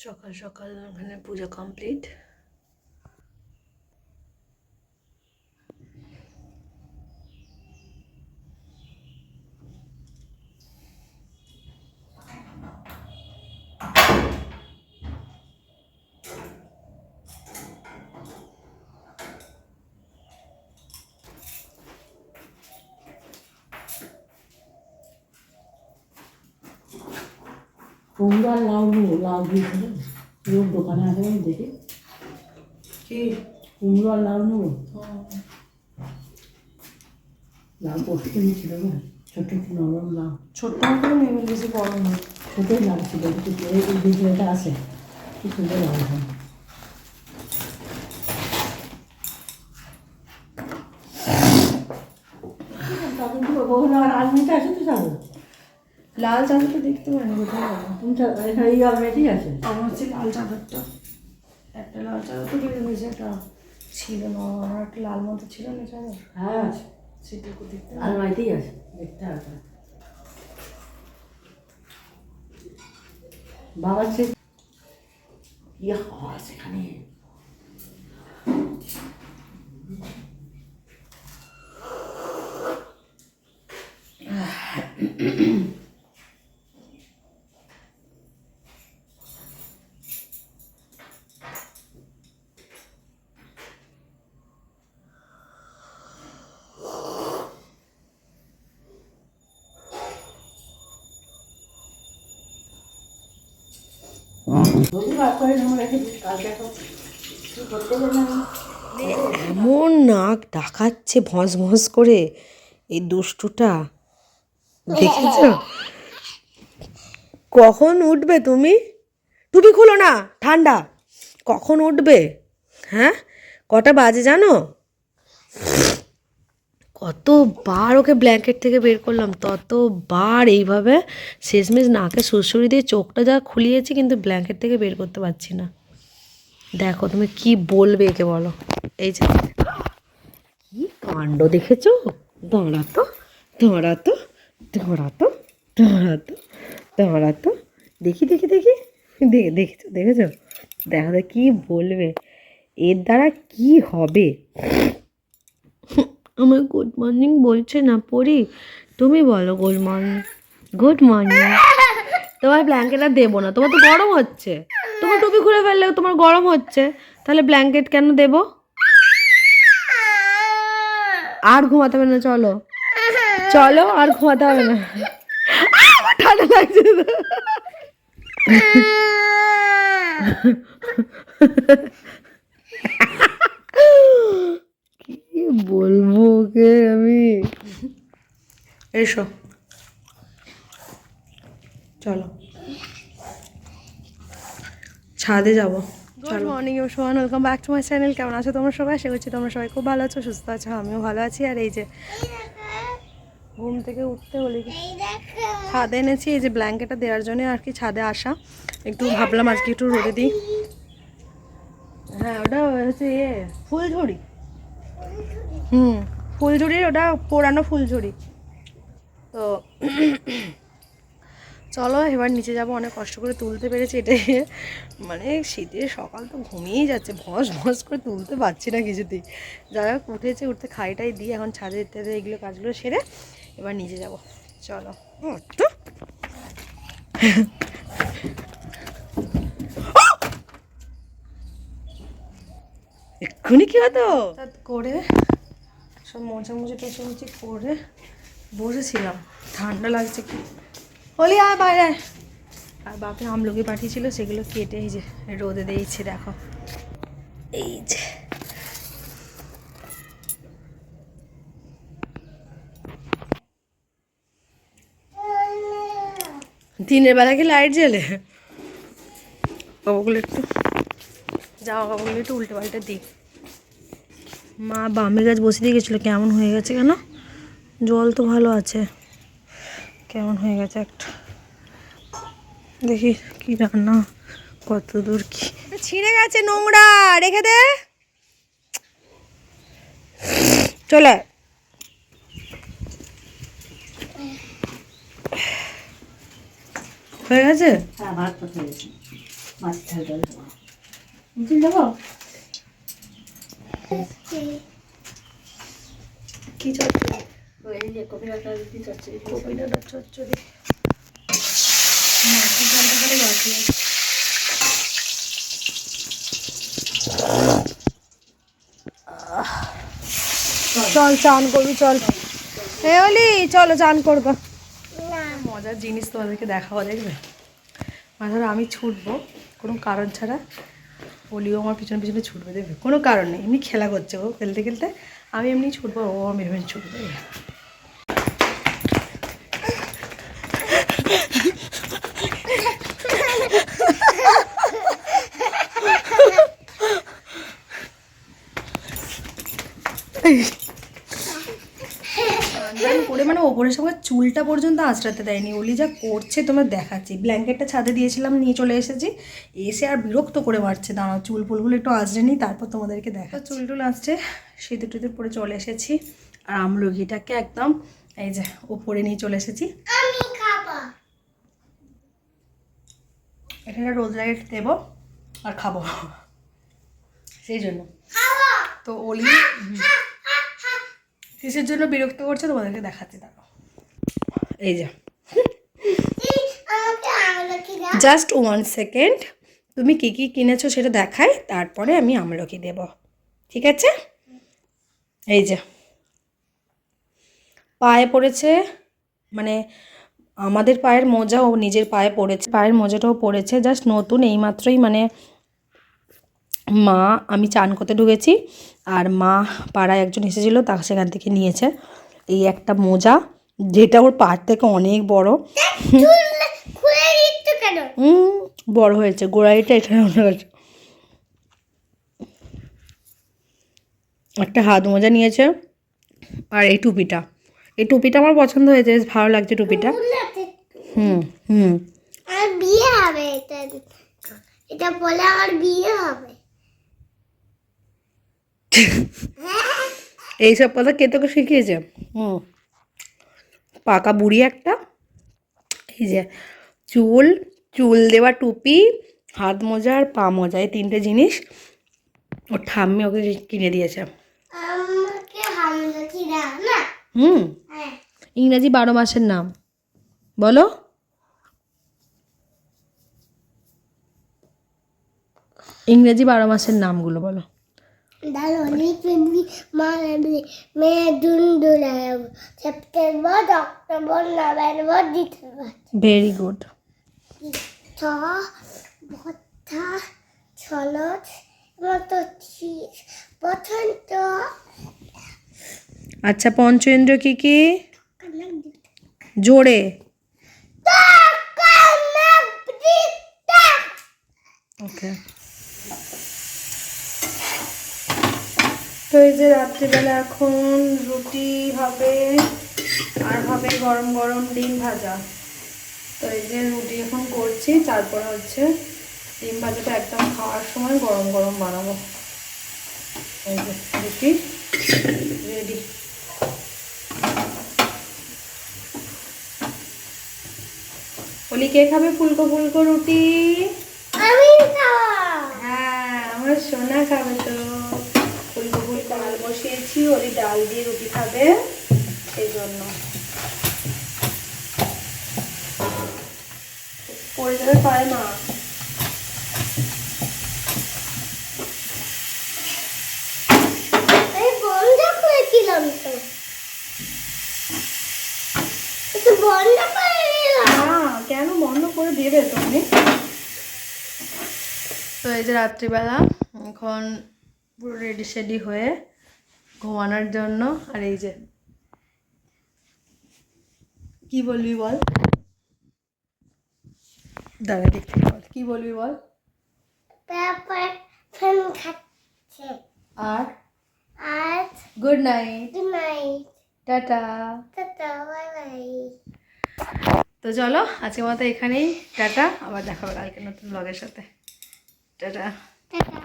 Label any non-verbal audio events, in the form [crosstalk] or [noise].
সকাল সকাল ওখানে পুজো কমপ্লিট কুমড়ো লাউ নেব লাউ দিয়েছিল ওর দোকানে আমি দেখি? কি? কুমড়ো আর লাউ নেব লাউ পোস্ত নিয়েছিল না ছোট একটু নরম লাউ? ছোট্ট করে নেবেন বেশি বড় না ছোটোই লাউ ছিল কিন্তু এই ভিডিওটা আছে কি সুন্দর লাউ হয়। তাদের আর আলমিটা আছে তো যাব লাল চাদরটা দেখতে পারেন কোথায় গেল আছে। আমার হচ্ছে লাল চাদরটা একটা লাল চাদর তো কিনে নিয়েছে একটা ছিল না আমার একটা লাল মতো ছিল না চাদর হ্যাঁ আছে। সেটুকু দেখতে আলমারিতেই আছে দেখতে হবে। বাবার সে ইয়ে সেখানে যদি বার করে আমার রেখে দিস কালকে এখন কি করতে গেলাম এমন নাক ডাকাচ্ছে ভস ভস করে। এই দুষ্টুটা, দেখেছ? কখন উঠবে তুমি? টুপি খুলো না, ঠান্ডা। কখন উঠবে? হ্যাঁ? কটা বাজে জানো? কতবার ওকে ব্ল্যাঙ্কেট থেকে বের করলাম, ততবার এইভাবে শেষমেশ নাকে সুরসুরি দিয়ে চোখটা যা খুলিয়েছি কিন্তু ব্ল্যাঙ্কেট থেকে বের করতে পারছি না। দেখো তুমি কি বলবে একে বলো। এই যে, কি কাণ্ড দেখেছ? দাঁড়াতো দাঁড়াতো দাঁড়াতো দাঁড়াতো দাঁড়াতো। দেখি দেখি দেখি। দেখে দেখেছ দেখেছ? দেখা দেখ কি বলবে। এর দ্বারা কি হবে? আমার গুড মর্নিং বলছে না পড়ি তুমি বলো গুড মর্নিং গুড মর্নিং তোমার ব্ল্যাঙ্কেট আর দেবো না, তোমার তো গরম হচ্ছে। তুমি টুপি খুলে ফেললে তোমার গরম হচ্ছে। তাহলে ব্ল্যাঙ্কেট কেন দেব? আর ঘুমাতে হবে না, চলো। চলো, আর ঘুমাতে হবে না। ঠান্ডা লাগছে কি বলব? ওকে আমি এসো। চলো। ছাদে যাব। Good morning you Sohan welcome back to my channel কেমন আছো তোমরা সবাই? আশা করছি তোমরা সবাই খুব ভালো আছো সুস্থ আছো আমিও ভালো আছি। আর এই যে ঘুম থেকে উঠতে হলে কি ছাদে এনেছি এই যে ব্ল্যাঙ্কেটটা দেওয়ার জন্য আর কি ছাদে আসা। একটু ভাবলাম আজকে একটু রোদে দিই। হ্যাঁ ওটা হচ্ছে ইয়ে ফুলঝুরি হুম। ফুলঝুরির, ওটা পোড়ানো ফুলঝুরি। তো চলো, এবার নিচে যাব, অনেক কষ্ট করে তুলতে পেরেছি এটাই মানে শীতের সকাল তো ঘুমিয়েই যাচ্ছে, ভস ভস করে তুলতে পারছি না কিছুতেই। যারা উঠেছে, উঠতে খাইটাই দিয়ে এখন ছাদে ইত্যাদি এগুলো কাজগুলো সেরে এবার নিচে যাব। চলো তো। এক্ষুনি কি হতো? করে সব মোছামুছি টোছামুছি করে বসেছিলাম। ঠান্ডা লাগছে কি? হলি আয় বাইরে। আর বাপে আমলকি পাঠিয়েছিল, সেগুলো কেটে এই যে রোদে দিয়েছি, দেখো। এই যে। দিনের বেলা কি লাইট জ্বলে? কাপড়গুলো একটু জামা কাপড়গুলো একটু উল্টে পাল্টে দিই মা বামে গাছ বসে দিয়ে গেছিল, কেমন হয়ে গেছে কেন জল তো ভালো আছে। কেমন হয়ে গেছে একটা। দেখি কি রান্না, কত দূর কি। ছিঁড়ে গেছে নোংরা, রেখে দে। চলে। হয়ে গেছে? হ্যাঁ ভাত কথা গেছি। মাছ কি চচ্চড়ি? ওই যে কপি রাখা রুটি চচ্চড়ি কপি ডাঁটার চচ্চড়ি। মাছের ঝালটা খালি বাকি চল চান করবি চল। এ অলি চলো চান করব। মজার জিনিস তোমাদেরকে দেখাবো দেখবে? মানে আমি ছুটবো কোনো কারণ ছাড়া অলিও আমার পিছনে পিছনে ছুটবে, দেখবে? কোনো কারণ নেই। এমনি খেলা করছে ও খেলতে খেলতে। আমি এমনি ছুটবো, ও আমি এমনি ছুটবে [laughs] করে মানে ওপরের সঙ্গে চুলটা পর্যন্ত আঁচড়াতে দেয়নি। ওলি যা করছে তোমার দেখাচ্ছি। ব্ল্যাঙ্কেটটা ছাদে দিয়েছিলাম নিয়ে চলে এসেছি। এসে আর বিরক্ত করে মারছে। দাঁড়াও চুল ফুলগুলো একটু আঁচড়ে নিই তারপর তোমাদেরকে দেখা চুল টুল আঁচড়ে সিঁদুর টিঁদুর পরে চলে এসেছি। আর আমলকিটাকে একদম এই যে ওপরে নিয়ে চলে এসেছি। এটা একটা রোজ লাইট দেবো আর খাব। সেই জন্য। তো ওলি হুম। কিসের জন্য বিরক্ত করছে? তোমাদেরকে দেখাচ্ছি, দাঁড়াও। এই যে। জাস্ট ওয়ান সেকেন্ড তুমি কী কী কিনেছো সেটা দেখাই, তারপরে আমি আমলকি দেব। ঠিক আছে? এই যে। পায়ে পড়েছে মানে আমাদের পায়ের মোজা ও নিজের পায়ে পড়েছে। পায়ের মোজাটাও পড়েছে জাস্ট নতুন, এইমাত্রই মানে মা, আমি চান করতে ঢুকেছি আর মা পাড়ায় একজন এসেছিল, তা সেখান থেকে নিয়েছে। এই একটা মোজা, যেটা ওর পার থেকে অনেক বড়। বড় হয়েছে, গোড়াইটা এখানে হচ্ছে একটা হাত মোজা নিয়েছে আর এই টুপিটা। এই টুপিটা আমার পছন্দ হয়েছে, বেশ ভালো লাগছে টুপিটা। হুম হুম। আমার বিয়ে হবে, এটা এটা বলে আমার বিয়ে হবে। এইসব কথা কে তোকে শিখিয়েছে? হুম। পাকা বুড়ি একটা এই যে চুল চুল দেওয়া টুপি হাত মোজা আর পা মোজা এই তিনটে জিনিস ওর ঠাম্মি ওকে কিনে দিয়েছে। হুম। হ্যাঁ। ইংরাজি বারো মাসের নাম। বলো। ইংরেজি বারো মাসের নামগুলো বলো। দালনি February March May June July September October November December very good ছ ভত্তা ছলত মতো শীত বসন্ত আচ্ছা পঞ্চেন্দ্র কি কি? জোরে। ওকে তো এই যে রাত্রিবেলা এখন রুটি হবে আর হবে গরম গরম ডিম ভাজা। তো এই যে রুটি এখন করছি তারপরে হচ্ছে ডিম ভাজাটা একদম খাওয়ার সময় গরম গরম বানাবো। এই যে রুটি রেডি বলি কে খাবে ফুলকো ফুলকো রুটি? আমি হ্যাঁ আমার সোনা খাবে তো। বসিয়েছি ওরই ডাল দিয়ে রুটি খাবে সেই জন্য পড়ে যাবে পায় না কেন বন্ধ করে দেবে তুমি? তো এই যে রাত্রিবেলা এখন পুরো রেডি সেডি হয়ে ঘুমানোর জন্য। আর এই যে কি বলবি বল? দাঁড়া দেখতে বল। কি বলবি বল? তারপর ফ্যান খাচ্ছে। আর? আর good night good night ta-ta. Ta-ta bye bye তো চলো আজকের মতো এখানেই। টাটা আবার দেখা হবে কালকে নতুন ব্লগের সাথে। টাটা। টাটা।